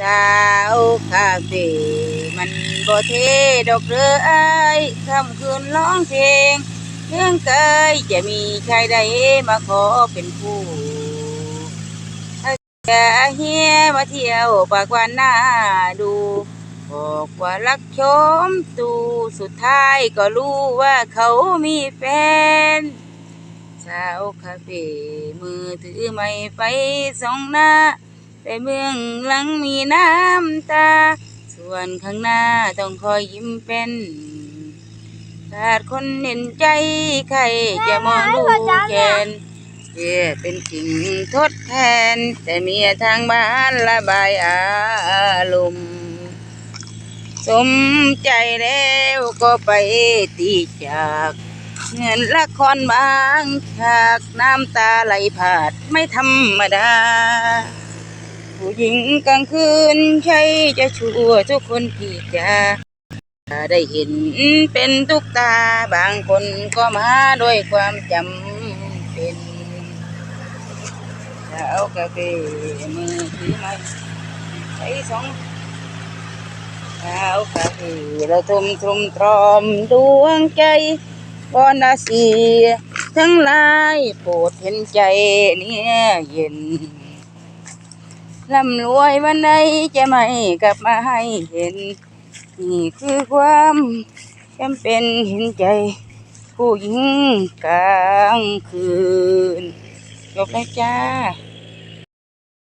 สาวคาเฟ่มันบ่เทดอกเรือไอ้ายคำคืนร้องเพลงเรื่องเกยจะมีชายใดมาขอเป็นผู้ถ้าจะเฮียมาเที่ยวปากวันหน้าดูบอกว่ารักชมตูสุดท้ายก็รู้ว่าเขามีแฟน สาวคาเฟ่มือถือไม่ไปสองหน้า แต่เบื้องหลังมีน้ำตา ส่วนข้างหน้าต้องคอยยิ้มเป็นขาดคนเห็นใจใครจะมองดูแกนเพื่เป็นสิ่งทดแทน แต่เมียทางบ้านระบายอารมณ์สมใจแล้วก็ไปตีจาก เงินละครบางฉากน้ำตาไหลผาดไม่ธรรมดา ผู้หญิงกลางคืนใช่จะชั่วทุกคนที่จะได้เห็นเป็นทุกตาบางคนก็มาด้วยความจำเป็นสาวกาเฟมือถือไม้ใช้สองสาวกะทีเราทุ่มทุ่มตรอมดวงใจบอนาสีทั้งหลายโปรดเห็นใจเนี่ยเย็น ร่ำรวยวันไหนจะไม่กลับมาให้เห็น นี่คือความจำเป็นเห็นใจ ผู้หญิงกลางคืน จบแล้วจ้า